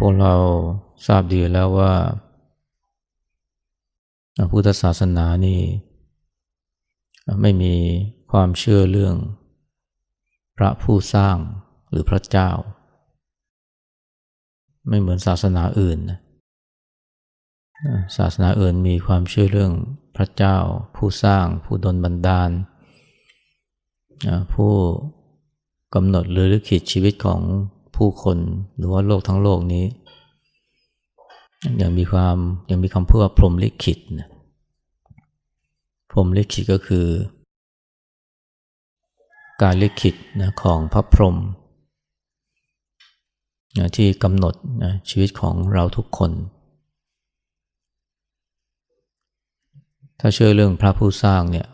พวกเราทราบดีแล้วว่าพุทธศาสนานี่ไม่มีความเชื่อเรื่องพระผู้สร้างหรือพระเจ้า ไม่เหมือนศาสนาอื่น ศาสนาอื่นมีความเชื่อเรื่องพระเจ้า ผู้สร้าง ผู้ดลบันดาล ผู้กำหนดหรือลิขิตชีวิตของ ผู้คนหรือว่าโลกทั้งโลกนี้ ยังมีความยังมีคำพูดว่าพรหมลิขิตนะพรหมลิขิตก็คือ การลิขิตนะของพระพรหมนะที่กำหนดนะชีวิตของเราทุกคน ถ้าเชื่อเรื่องพระผู้สร้างเนี่ย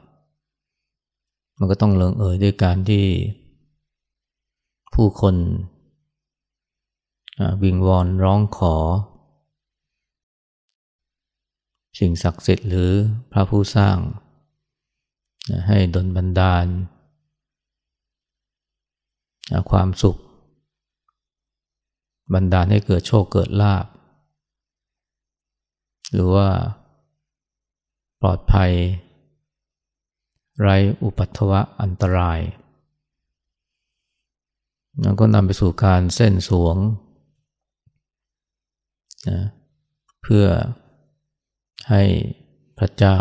มันก็ต้องเลิงเอ่ยด้วยการที่ผู้คน วิงวอนร้องขอ สิ่งศักดิ์สิทธิ์หรือพระผู้สร้าง ให้ดลบันดาล ความสุข บันดาลให้เกิดโชคเกิดลาบ หรือว่าปลอดภัย ไร้อุปัตวะอันตรายแล้วก็นำไปสู่การเส้นสวง นะเพื่อให้พระเจ้า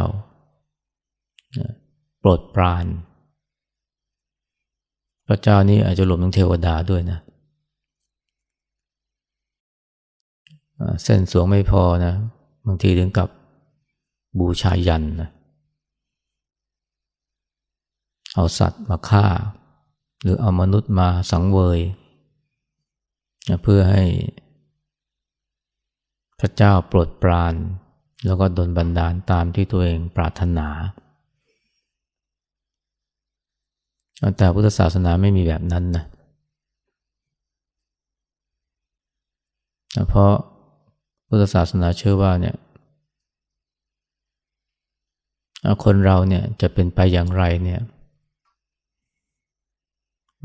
นะโปรดปราน พระเจ้านี้อาจจะรวมทั้งเทวดาด้วยนะเส้นสวงไม่พอนะ บางทีถึงกับบูชายันนะเอาสัตว์มาฆ่า หรือเอามนุษย์มาสังเวย เพื่อให้ พระเจ้าโปรดปราน แล้วก็ดลบันดาลตามที่ตัวเองปรารถนา แต่พุทธศาสนาไม่มีแบบนั้นนะเพราะพุทธศาสนาเชื่อว่าเนี่ยคนเราเนี่ยจะเป็นไปอย่างไรเนี่ย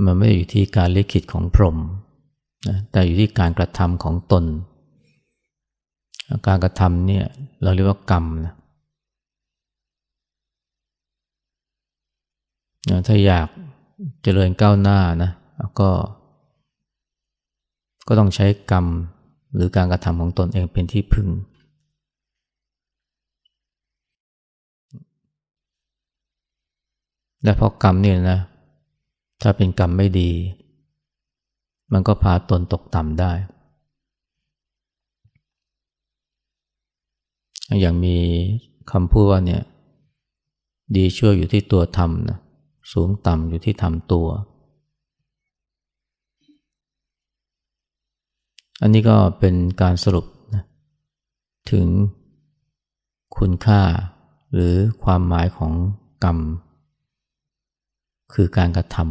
มันไม่ได้อยู่ที่การลิขิตของพรหมนะแต่อยู่ที่การกระทำของตน การกระทำเนี่ยเราเรียกว่ากรรมนะถ้าอยากเจริญก้าวหน้านะก็ ก็ต้องใช้กรรมหรือการกระทำของตนเองเป็นที่พึ่ง และเพราะกรรมเนี่ยนะ ถ้าเป็นกรรมไม่ดี มันก็พาตนตกต่ำได้ อย่างมีคำพูดว่าเนี่ยดีชั่วอยู่ที่ตัวทำนะสูงต่ำอยู่ที่ทำตัว อันนี้ก็เป็นการสรุปนะถึงคุณค่าหรือความหมายของกรรม คือการกระทำ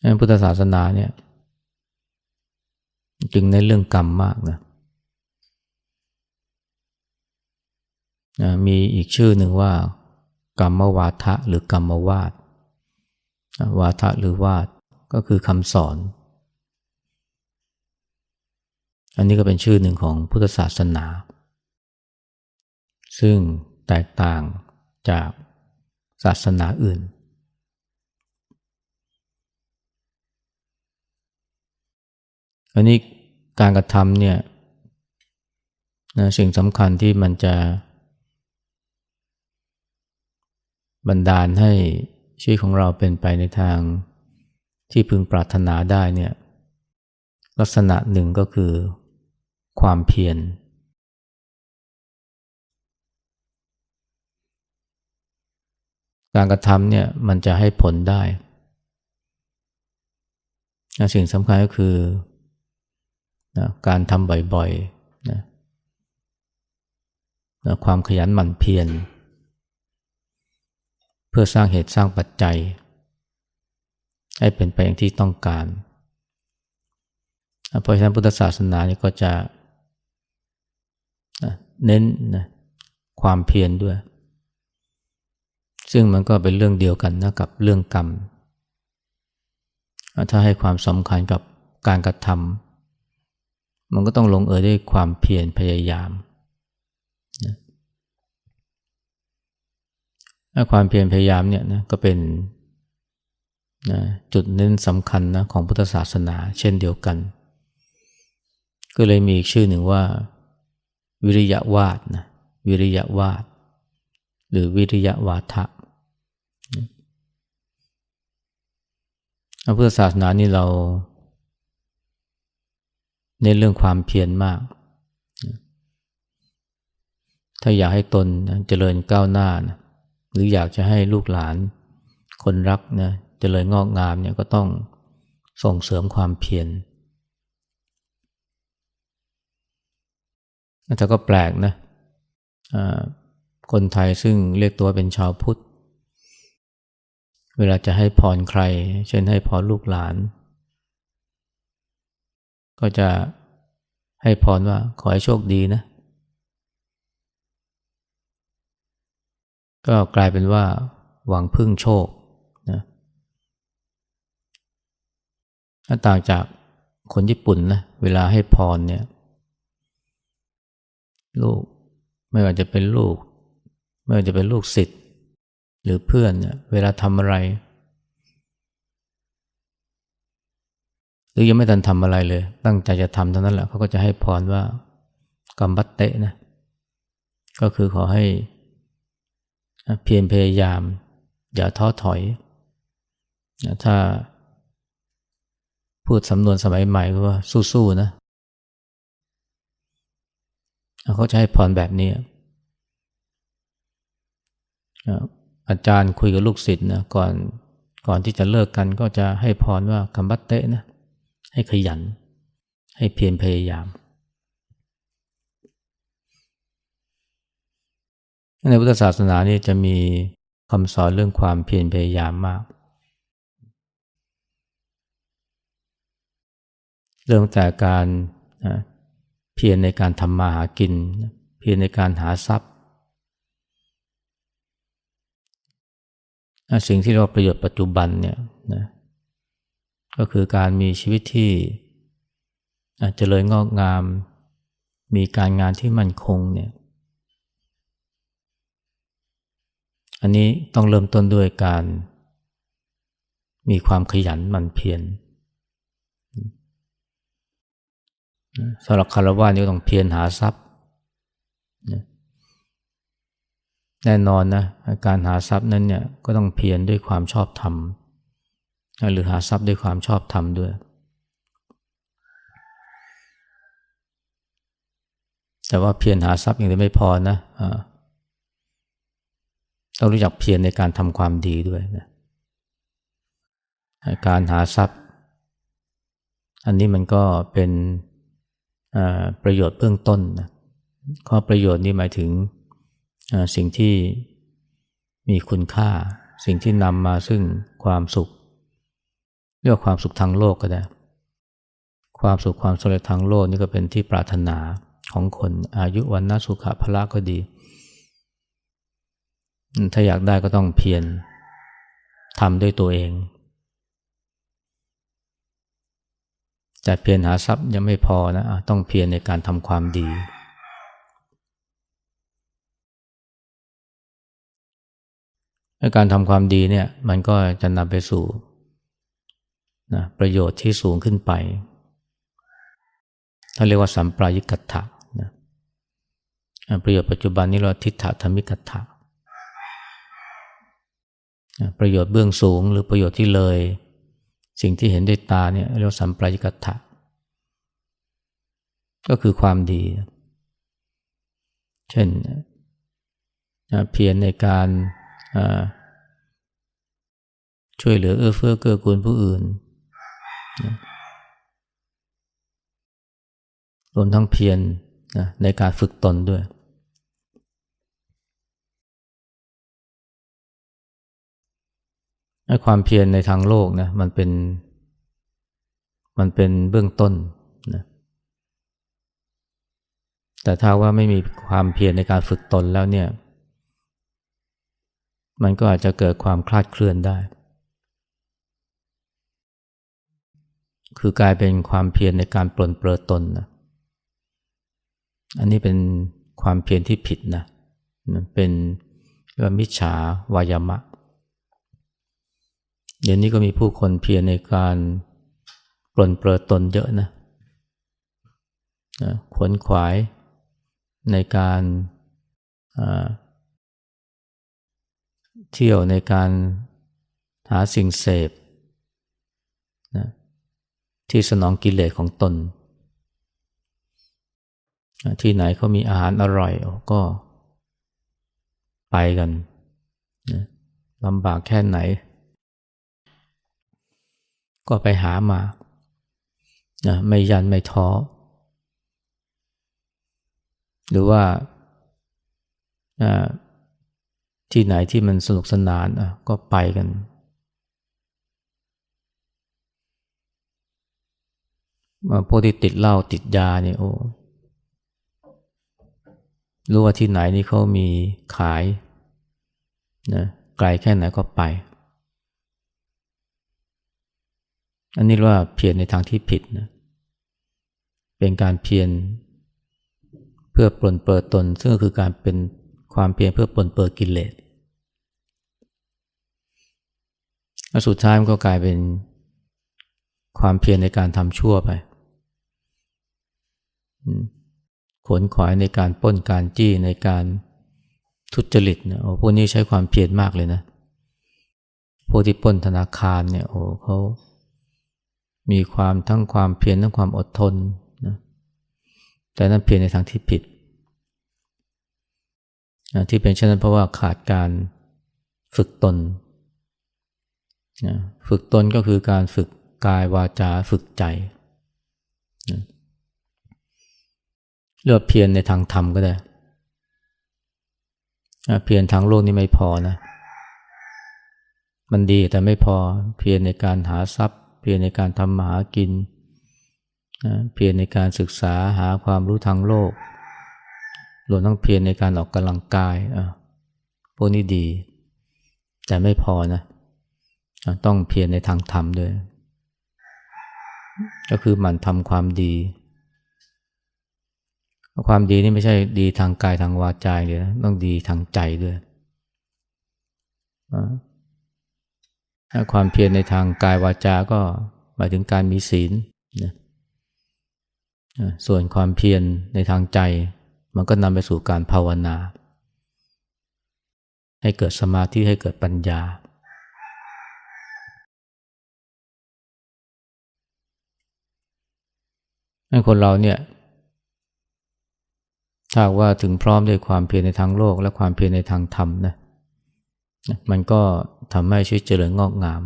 ในพุทธศาสนาเนี่ย จึงในเรื่องกรรมมากนะนะมีอีกชื่อหนึ่งว่า กรรมวาทะหรือกรรมวาดวาทะหรือวาดก็คือคำสอน อันนี้ก็เป็นชื่อหนึ่งของพุทธศาสนา ซึ่งแตกต่างจากศาสนาอื่น อันนี้ การกระทำเนี่ยนะสิ่งสำคัญที่มันจะ บันดาลให้ชีวิตของเราเป็นไปในทางที่พึงปรารถนาได้เนี่ยลักษณะหนึ่งก็คือความเพียรการกระทำเนี่ยมันจะให้ผลได้ สิ่งสำคัญก็คือ นะการทำบ่อยๆนะนะความขยันหมั่นเพียรเพื่อสร้างเหตุสร้างปัจจัย ให้เป็นไปอย่างที่ต้องการ เพราะฉะนั้นพุทธศาสนานี่ก็จะเน้นนะความเพียรด้วย ซึ่งมันก็เป็นเรื่องเดียวกันนะกับเรื่องกรรม ถ้าให้ความสำคัญกับการกระทำ มันก็ต้องลงเอยด้วยความเพียรพยายามถ้าความเพียรพยายามเนี่ยนะก็เป็นนะจุดเน้นสำคัญนะของพุทธศาสนาเช่นเดียวกัน ก็เลยมีอีกชื่อหนึ่งว่า วิริยะวาดนะวิริยะวาด หรือวิริยะวาทะพระพุทธศาสนานี่เรา ในเรื่องความเพียรมาก ถ้าอยากให้ตนเจริญก้าวหน้านะหรืออยากจะให้ลูกหลานคนรักนะเจริญงอกงามเนี่ยก็ต้องส่งเสริมความเพียรแต่ก็แปลกนะคนไทยซึ่งเรียกตัวเป็นชาวพุทธ เวลาจะให้พรใคร เช่นให้พรลูกหลาน ก็จะให้พรว่าขอให้โชคดีนะ ก็กลายเป็นว่าหวังพึ่งโชคนะถ้าต่างจากคนญี่ปุ่นนะเวลาให้พรเนี่ย ลูกไม่ว่าจะเป็นลูก ไม่ว่าจะเป็นลูกศิษย์หรือเพื่อนเนี่ยเวลาทำอะไร ห รือยังไม่ทันทำอะไรเลย ตั้งใจจะทำเท่านั้นแหละเขาก็จะให้พรว่ากรรมบัตเตะนะก็คือขอให้เพียรพยายาม อย่าท้อถอยถ้าพูดสำนวนสมัยใหม่ก็ว่าสู้ๆนะเขาจะให้พรแบบนี้อาจารย์คุยกับลูกศิษย์นะก่อนก่อนที่จะเลิกกันก็จะให้พรว่าคำบัตเตะนะ ให้ขยัน ให้เพียรพยายาม ในพุทธศาสนานี่จะมีคำสอนเรื่องความเพียรพยายามมาก เรื่องแต่การเพียรในการทำมาหากิน เพียรในการหาทรัพย์ สิ่งที่เราประโยชน์ปัจจุบันเนี่ยนะ ก็คือการมีชีวิตที่เจริญงอกงาม มีการงานที่มั่นคงเนี่ย อันนี้ต้องเริ่มต้นด้วยการมีความขยันหมั่นเพียรสำหรับคารวะนี่ต้องเพียรหาทรัพย์ แน่นอนนะการหาทรัพย์นั้นเนี่ยก็ต้องเพียรด้วยความชอบธรรม หรือหาทรัพย์ด้วยความชอบธรรมด้วย แต่ว่าเพียรหาทรัพย์อย่างเดียวไม่พอนะต้องรู้จักเพียรในการทำความดีด้วยนะการหาทรัพย์ อันนี้มันก็เป็นประโยชน์เบื้องต้นนะข้อประโยชน์นี้หมายถึงสิ่งที่มีคุณค่า สิ่งที่นำมาซึ่งความสุข เรียกว่าความสุขทางโลกก็ได้ ความสุขความสำเร็จทางโลกนี่ก็เป็นที่ปรารถนาของคนอายุวันนสุขภละก็ดี ถ้าอยากได้ก็ต้องเพียรทำด้วยตัวเอง แต่เพียรหาทรัพย์ยังไม่พอนะต้องเพียรในการทำความดี การทำความดีเนี่ยมันก็จะนำไปสู่ นะประโยชน์ที่สูงขึ้นไปถ้าเรียกว่าสัมปรายิกัตถะนะประโยชน์ปัจจุบันนี้เราทิฏฐธรรมิกัตถะประโยชน์เบื้องสูงหรือประโยชน์ที่เลย สิ่งที่เห็นด้วยตาเนี่ยเรียกว่าสัมปรายิกัตถะก็คือความดี เช่นเพียรในการช่วยเหลือเอื้อเฟื้อเกื้อกูลผู้อื่น รวมทั้งเพียรในการฝึกตนด้วย ความเพียรในทางโลกนะมันเป็นมันเป็นเบื้องต้นนะแต่ถ้าว่าไม่มีความเพียรในการฝึกตนแล้วเนี่ย มันก็อาจจะเกิดความคลาดเคลื่อนได้ คือกลายเป็นความเพียรในการปลนเปลือตนนะอันนี้เป็นความเพียรที่ผิดนะเป็นเรียกว่ามิจฉาวายามะ เดี๋ยวนี้ก็มีผู้คนเพียรในการปลนเปลือตนเยอะนะขวนขวายในการเที่ยวในการหาสิ่งเสพนะ ที่สนองกิเลสของตน ที่ไหนเขามีอาหารอร่อยก็ไปกันนะลำบากแค่ไหน ก็ไปหามานะไม่ยันไม่ท้อ หรือว่าที่ไหนที่มันสนุกสนานก็ไปกัน พวกที่ติดเหล้าติดยาเนี่ยโอ้รู้ว่าที่ไหนนี่เขามีขายนะไกลแค่ไหนก็ไป อันนี้ว่าเพียรในทางที่ผิดนะเป็นการเพียรเพื่อปลนเปิดตน ซึ่งก็คือการเป็นความเพียรเพื่อปลนเปิดกิเลสสุดท้ายมันก็กลายเป็นความเพียรในการทำชั่วไป ขนขวายในการป้นการจี้ในการทุจริตนี่ยโอ้พวกนี้ใช้ความเพียรมากเลยนะ พวกที่ป้นธนาคารเนี่ยโอ้เขามีความทั้งความเพียรทั้งความอดทนนะแต่นั่นเพียรในทางที่ผิดที่เป็นเช่นนั้นเพราะว่าขาดการฝึกตนฝึกตนก็คือการฝึกกายวาจาฝึกใจ เลือกเพียรในทางธรรมก็ได้ เพียรทางโลกนี่ไม่พอนะ มันดีแต่ไม่พอ เพียรในการหาทรัพย์ เพียรในการทำมาหากิน เพียรในการศึกษาหาความรู้ทางโลกรวมทั้งเพียรในการออกกำลังกายพวกนี้ดี แต่ไม่พอนะต้องเพียรในทางธรรมด้วย ก็คือหมั่นทำความดี ความดีนี่ไม่ใช่ดีทางกายทางวาจาเลยนะต้องดีทางใจด้วยความเพียรในทางกายวาจาก็หมายถึงการมีศีลนะส่วนความเพียรในทางใจ มันก็นำไปสู่การภาวนา ให้เกิดสมาธิให้เกิดปัญญาให้คนเราเนี่ย ถ้าว่าถึงพร้อมด้วยความเพียรในทางโลกและความเพียรในทางธรรมนะมันก็ทำให้ชีวิตเจริญงอกงาม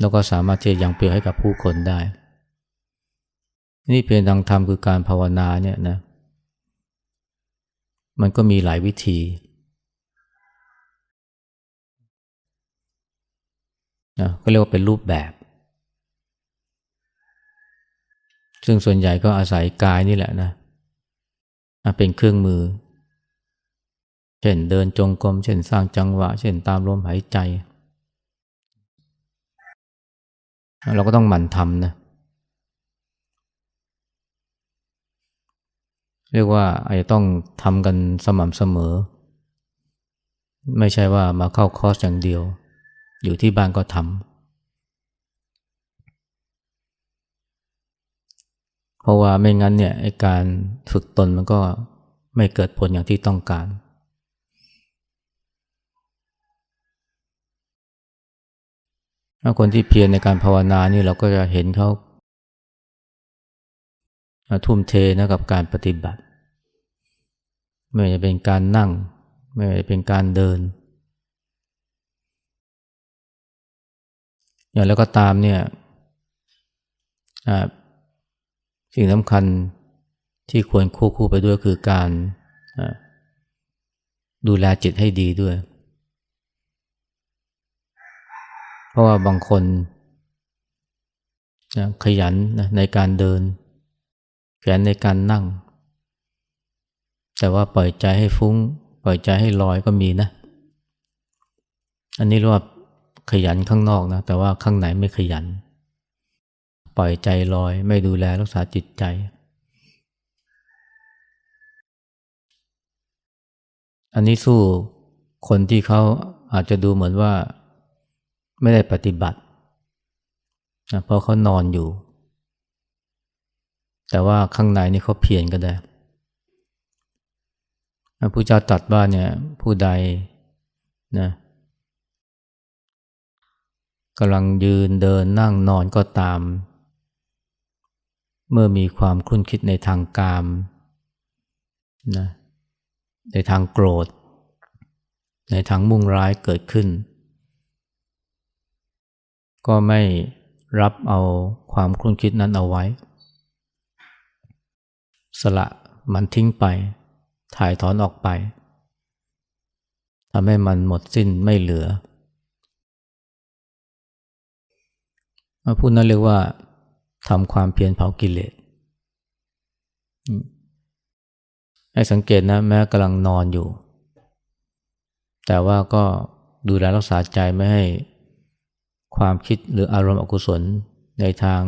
แล้วก็สามารถที่จะยังเปลี่ยนให้กับผู้คนได้ นี่เพียรทางธรรมคือการภาวนาเนี่ยนะมันก็มีหลายวิธี นะก็เรียกว่าเป็นรูปแบบ ซึ่งส่วนใหญ่ก็อาศัยกายนี่แหละนะเเป็นเครื่องมือ เช่นเดินจงกรม เช่นสร้างจังหวะ เช่นตามลมหายใจ เราก็ต้องหมั่นทำนะ เรียกว่าอาจจะต้องทำกันสม่ำเสมอ ไม่ใช่ว่ามาเข้าคอร์สอย่างเดียว อยู่ที่บ้านก็ทำ เพราะว่าไม่งั้นเนี่ยไอการฝึกตนมันก็ไม่เกิดผลอย่างที่ต้องการ ถ้าคนที่เพียรในการภาวนานี่เราก็จะเห็นเขาทุ่มเทนะกับการปฏิบัติ ไม่ว่าจะเป็นการนั่ง ไม่ว่าจะเป็นการเดิน อย่างแล้วก็ตามเนี่ย สิ่งสำคัญที่ควรคู่คู่ไปด้วยคือการดูแลจิตให้ดีด้วย เพราะว่าบางคนขยันในการเดิน ขยันในการนั่ง แต่ว่าปล่อยใจให้ฟุ้ง ปล่อยใจให้ลอยก็มีนะ อันนี้เรียกว่าขยันข้างนอกนะ แต่ว่าข้างในไม่ขยัน ปล่อยใจลอย ไม่ดูแลรักษาจิตใจ อันนี้สู้คนที่เขาอาจจะดูเหมือนว่าไม่ได้ปฏิบัตินะเพราะเขานอนอยู่ แต่ว่าข้างในนี่เขาเพียรก็ได้พระพุทธเจ้าตรัสว่าเนี่ยผู้ใดนะกำลังยืนเดินนั่งนอนก็ตาม เมื่อมีความคุ้นคิดในทางกามนะในทางโกรธ ในทางมุ่งร้ายเกิดขึ้น ก็ไม่รับเอาความคุ้นคิดนั้นเอาไว้ สละมันทิ้งไป ถ่ายถอนออกไปทำให้มันหมดสิ้นไม่เหลือพูดนั้นเรียกว่า ทำความเพียรเผากิเลสให้สังเกตนะ แม้กำลังนอนอยู่ แต่ว่าก็ดูแลรักษาใจไม่ให้ความคิดหรืออารมณ์อกุศลในทาง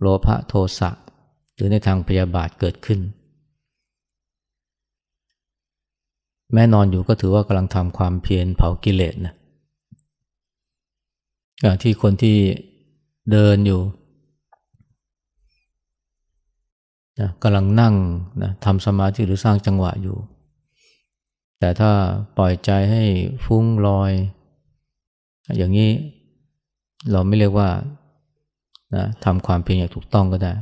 โลภะโทสะหรือในทางพยาบาทเกิดขึ้น แม้นอนอยู่ก็ถือว่ากำลังทำความเพียรเผากิเลสนะที่คนที่เดินอยู่ นะกำลังนั่งนะทำสมาธิหรือสร้างจังหวะอยู่ แต่ถ้าปล่อยใจให้ฟุ้งลอย อย่างนี้เราไม่เรียกว่านะทำความเพียรอย่างถูกต้องก็ได้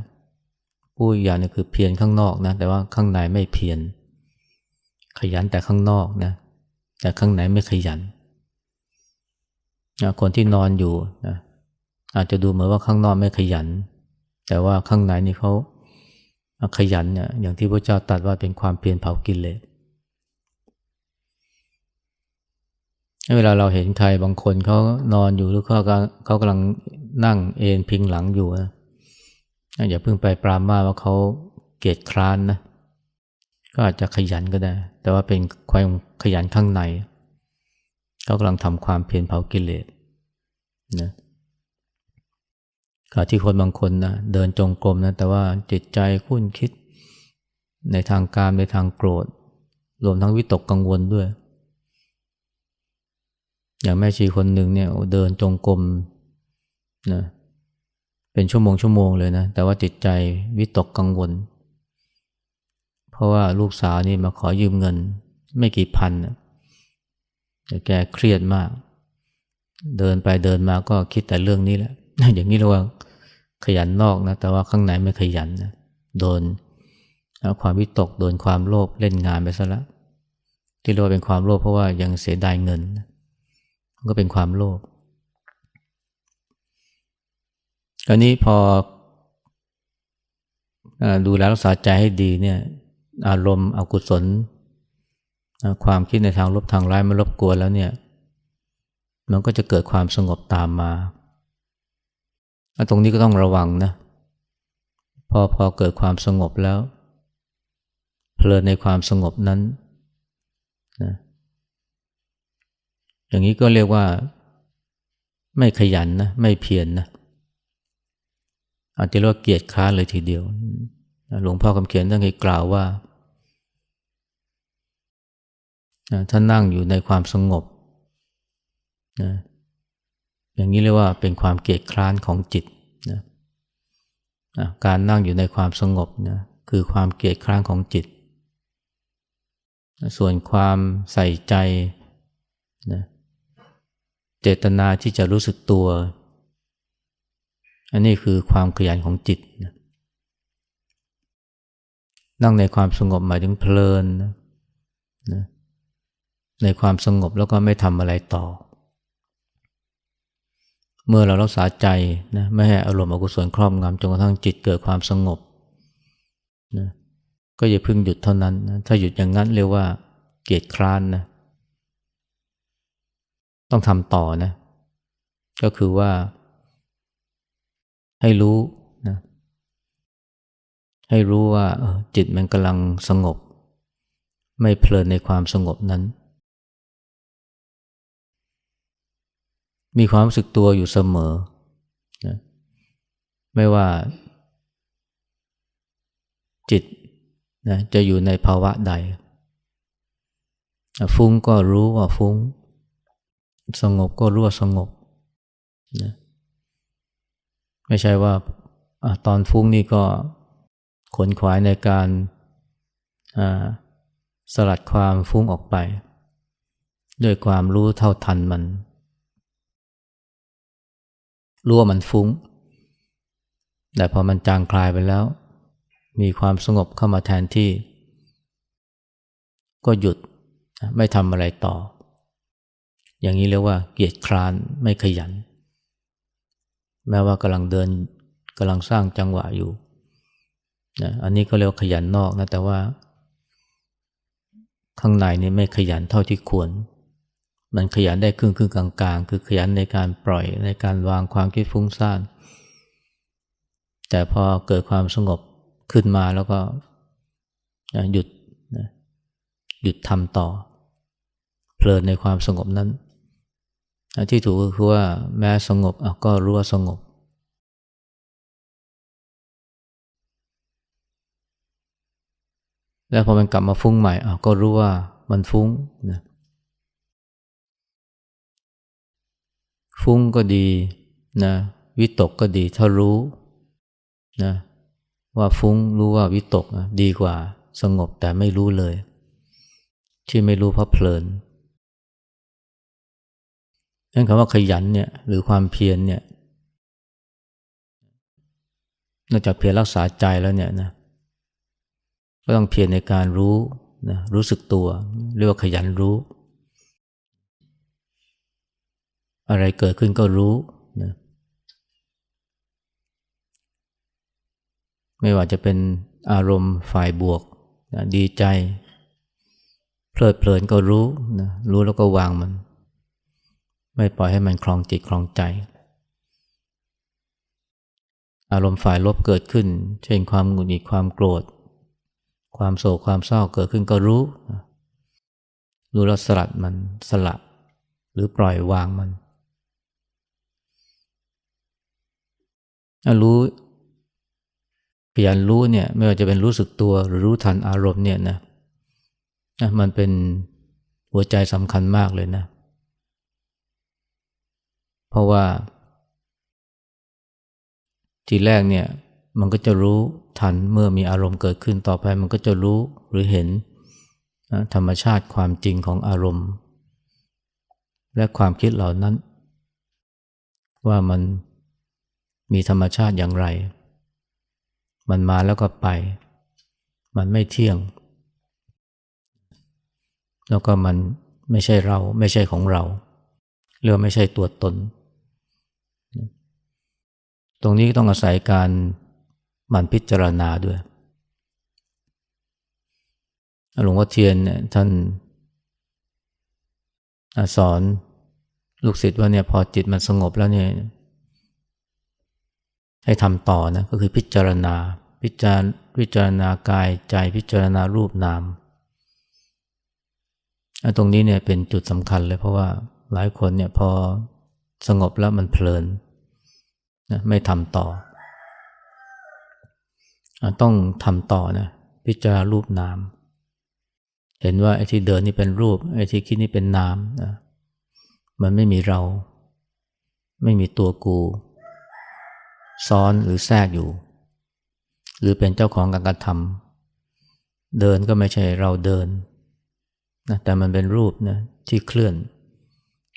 ผู้อย่างนี้คือเพียรข้างนอกนะแต่ว่าข้างในไม่เพียรขยันแต่ข้างนอกนะแต่ข้างในไม่ขยันนะคนที่นอนอยู่นะอาจจะดูเหมือนว่าข้างนอกไม่ขยัน แต่ว่าข้างในนี่เขา ขยันเนี่ยอย่างที่พระเจ้าตรัสว่าเป็นความเพียรเผากินเลยเวลาเราเห็นใครบางคนเขานอนอยู่หรือเขาเขากำลังนั่งเอนพิงหลังอยู่นะอย่าเพิ่งไปปรามาว่าเขาเกียจคร้านนะก็อาจจะขยันก็ได้ แต่ว่าเป็นความขยันข้างในเขากำลังทำความเพียรเผากิเลสนะ ขณะที่คนบางคนนะเดินจงกรมนะแต่ว่าจิตใจคุ้นคิด ในทางการในทางโกรธ รวมทั้งวิตกกังวลด้วย อย่างแม่ชีคนหนึ่งเนี่ยเดินจงกรมนะเป็นชั่วโมงชั่วโมงเลยนะ แต่ว่าจิตใจวิตกกังวล เพราะว่าลูกสาวนี่มาขอยืมเงิน ไม่กี่พันนะแต่แกเครียดมาก เดินไปเดินมาก็คิดแต่เรื่องนี้แหละ อย่างนี้เรียกว่าขยันนอกนะแต่ว่าข้างในไม่ขยันนะโดนความวิตกโดนความโลภเล่นงานไปซะล้วที่เรียกว่าเป็นความโลภเพราะว่ายังเสียดายเงิน ก็เป็นความโลภอันนี้พอดูแลรักษาใจให้ดีเนี่ยอารมณ์อกุศล ความคิดในทางลบทางร้ายมันรบกวนแล้วเนี่ย มันก็จะเกิดความสงบตามมา ตรงนี้ก็ต้องระวังนะ พอพอเกิดความสงบแล้ว เพลินในความสงบนั้นนะอย่างนี้ก็เรียกว่า ไม่ขยันนะ ไม่เพียรนนะอาจจะเรียกว่าเกียรติค้านเลยทีเดียว หลวงพ่อคำเขียนท่านเคยกล่าวว่า ถ้านั่งอยู่ในความสงบนะ อย่างนี้เรียกว่าเป็นความเกียดคร้านของจิตนะการนั่งอยู่ในความสงบนะคือความเกียดคร้านของจิต ส่วนความใส่ใจนะเจตนาที่จะรู้สึกตัว อันนี้คือความขยันของจิตนะนั่งในความสงบหมายถึงเพลินนะนะในความสงบแล้วก็ไม่ทำอะไรต่อ เมื่อเรารักษาใจนะไม่ให้อารมณ์อกุศลครอบงำจนกระทั่งจิตเกิดความสงบนะก็อย่าพึ่งหยุดเท่านั้นนะถ้าหยุดอย่างนั้นเรียกว่าเกียจคร้านนะต้องทำต่อนะ ก็คือว่า ให้รู้นะให้รู้ว่าจิตมันกำลังสงบ ไม่เพลินในความสงบนั้น มีความรู้สึกตัวอยู่เสมอนะไม่ว่าจิตนะจะอยู่ในภาวะใด ฟุ้งก็รู้ว่าฟุ้ง สงบก็รู้ว่าสงบนะไม่ใช่ว่าอตอนฟุ้งนี่ก็ขนขวายในการสลัดความฟุ้งออกไป ด้วยความรู้เท่าทันมัน รู้ว่ามันฟุ้ง แต่พอมันจางคลายไปแล้ว มีความสงบเข้ามาแทนที่ ก็หยุดไม่ทำอะไรต่อ อย่างนี้เรียกว่าเกียจคร้านไม่ขยัน แม้ว่ากำลังเดินกำลังสร้างจังหวะอยู่นะอันนี้ก็เรียกขยันนอกนะแต่ว่า ข้างในนี่ไม่ขยันเท่าที่ควร มันขยันได้ครึ่งครึ่งกลางๆคือขยันในการปล่อยในการวางความคิดฟุ้งซ่าน แต่พอเกิดความสงบขึ้นมาแล้วก็หยุดหยุดทำต่อ เพลินในความสงบนั้น ที่ถูกก็คือว่าแม้สงบก็รู้ว่าสงบ แล้วพอมันกลับมาฟุ้งใหม่ก็รู้ว่ามันฟุ้งนะ ฟุ้งก็ดีนะวิตกก็ดีถ้ารู้นะว่าฟุ้งรู้ว่าวิตกนะดีกว่าสงบแต่ไม่รู้เลย ที่ไม่รู้เพราะเพลินนั่นคำว่าขยันเนี่ยหรือความเพียรเนี่ยนอกจากเพียรรักษาใจแล้วเนี่ยนะก็ต้องเพียรในการรู้นะรู้สึกตัว เรียกว่าขยันรู้ อะไรเกิดขึ้นก็รู้นะไม่ว่าจะเป็นอารมณ์ฝ่ายบวกนะดีใจ เพลิดเพลินก็รู้นะรู้แล้วก็วางมัน ไม่ปล่อยให้มันคลองจิตคลองใจ อารมณ์ฝ่ายลบเกิดขึ้น เช่นความหงุดหงิดความโกรธ ความโศกความเศร้าเกิดขึ้นก็รู้รู้แล้วสลัดมันสละหรือปล่อยวางมัน รู้พยันรู้เนี่ยไม่ว่าจะเป็นรู้สึกตัวหรือรู้ทันอารมณ์เนี่ยนะมันเป็นหัวใจสำคัญมากเลยนะ เพราะว่า ทีแรกเนี่ยมันก็จะรู้ทันเมื่อมีอารมณ์เกิดขึ้นต่อไป มันก็จะรู้หรือเห็นธรรมชาติความจริงของอารมณ์ และความคิดเหล่านั้น ว่ามัน มีธรรมชาติอย่างไร มันมาแล้วก็ไป มันไม่เที่ยง แล้วก็มันไม่ใช่เราไม่ใช่ของเราเรียกไม่ใช่ตัวตน ตรงนี้ต้องอาศัยการมันพิจารณาด้วยหลวงพ่อเทียนเนี่ยท่านสอนลูกศิษย์ว่าเนี่ยพอจิตมันสงบแล้วเนี่ย ให้ทำต่อนะก็คือพิจารณาพิจารพิจารณากายใจพิจารณารูปนามตรงนี้เนี่ยเป็นจุดสำคัญเลยเพราะว่าหลายคนเนี่ยพอสงบแล้วมันเพลินนะไม่ทำต่อ ต้องทำต่อนะพิจารณารูปนาม เห็นว่าไอ้ที่เดินนี่เป็นรูปไอ้ที่คิดนี่เป็นนามนะมันไม่มีเรา ไม่มีตัวกู ซ้อนหรือแทรกอยู่ หรือเป็นเจ้าของการกระทำเดินก็ไม่ใช่เราเดินนะแต่มันเป็นรูปนะที่เคลื่อน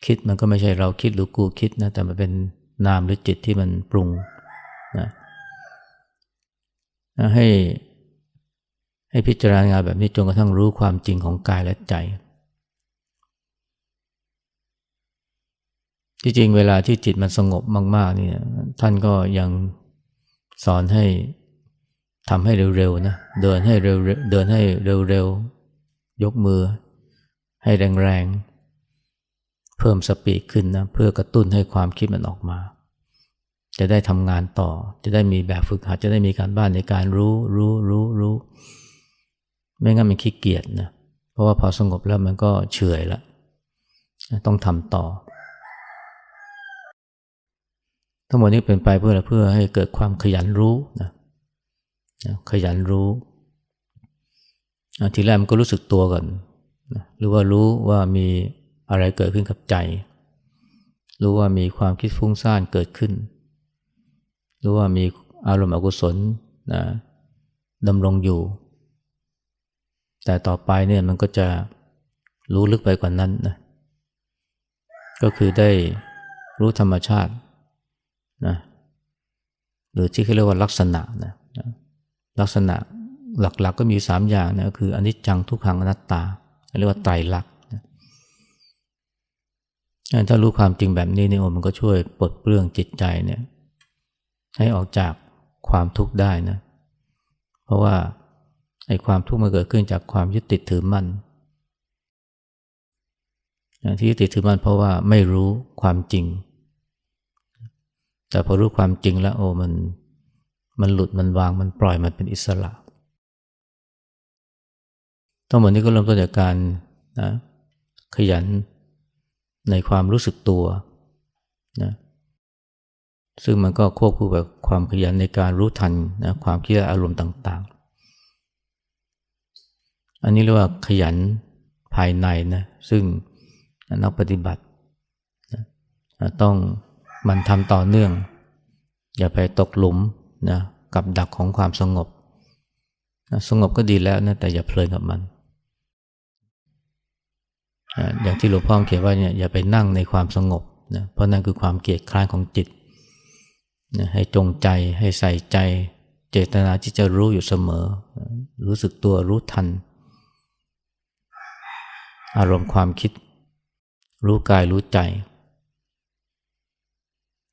คิดมันก็ไม่ใช่เราคิดหรือกูคิดนะแต่มันเป็นนามหรือจิตที่มันปรุงนะให้ให้พิจารณาแบบนี้จนกระทั่งรู้ความจริงของกายและใจ ที่จริงเวลาที่จิตมันสงบมากๆเนี่ยท่านก็ยังสอนให้ทำให้เร็วๆนะเดินให้เร็วเดินให้เร็วๆยกมือ ให้แรงๆ เพิ่มสปีดขึ้นนะเพื่อกระตุ้นให้ความคิดมันออกมา จะได้ทำงานต่อ จะได้มีแบบฝึกหัดจะได้มีการบ้านในการรู้รู้รู้รู้ไม่งั้นมันขี้เกียจนะเพราะว่าพอสงบแล้วมันก็เฉยแล้วต้องทำต่อ ทั้งหมดนี้เป็นไปเพื่ออะไรเพื่อให้เกิดความขยันรู้นะขยันรู้ทีแรกมันก็รู้สึกตัวก่อนนะหรือว่ารู้ว่ามีอะไรเกิดขึ้นกับใจ รู้ว่ามีความคิดฟุ้งซ่านเกิดขึ้น รู้ว่ามีอารมณ์อกุศลนะดำรงอยู่ แต่ต่อไปเนี่ยมันก็จะรู้ลึกไปกว่านั้นนะก็คือได้รู้ธรรมชาติ นะหรือที่เขาเรียกว่าลักษณะนะลักษณะหลักๆกก็มีสามอย่างนะคืออนิจจังทุกขังอนัตตา เรียกว่าไตรลักษณ์ถ้ารู้ความจริงแบบนี้เนี่ยมันก็ช่วยปลดเปลื้องจิตใจเนี่ยให้ออกจากความทุกข์ได้นะ เพราะว่าไอ้ความทุกข์มันเกิดขึ้นจากความยึดติดถือมั่นที่ยึดติดถือมั่นเพราะว่าไม่รู้ความจริง แต่พอรู้ความจริงแล้วโอ้มันมันหลุดมันวางมันปล่อยมันเป็นอิสระทั้งหมดนี้ก็เริ่มต้นจากการนะขยันในความรู้สึกตัวนะซึ่งมันก็ควบคู่กับความขยันในการรู้ทันนะความคิดอารมณ์ต่างๆ อันนี้เรียกว่าขยันภายในนะซึ่งนักปฏิบัตินะต้อง มันทำต่อเนื่อง อย่าไปตกหลุมนะกับดักของความสงบนะสงบก็ดีแล้วนะแต่อย่าเพลินกับมันอย่างที่หลวงพ่อเขียนว่าเนี่ยอย่าไปนั่งในความสงบนะเพราะนั่นคือความเกียดคร้านของจิตนะให้จงใจให้ใส่ใจ เจตนาที่จะรู้อยู่เสมอ รู้สึกตัวรู้ทัน อารมณ์ความคิด รู้กายรู้ใจ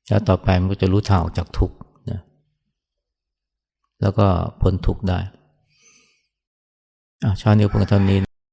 แล้วต่อไปมันก็จะรู้ทางออกจากทุกข์นะแล้วก็พ้นทุกข์ได้อาชาวนี้พงเท่านี้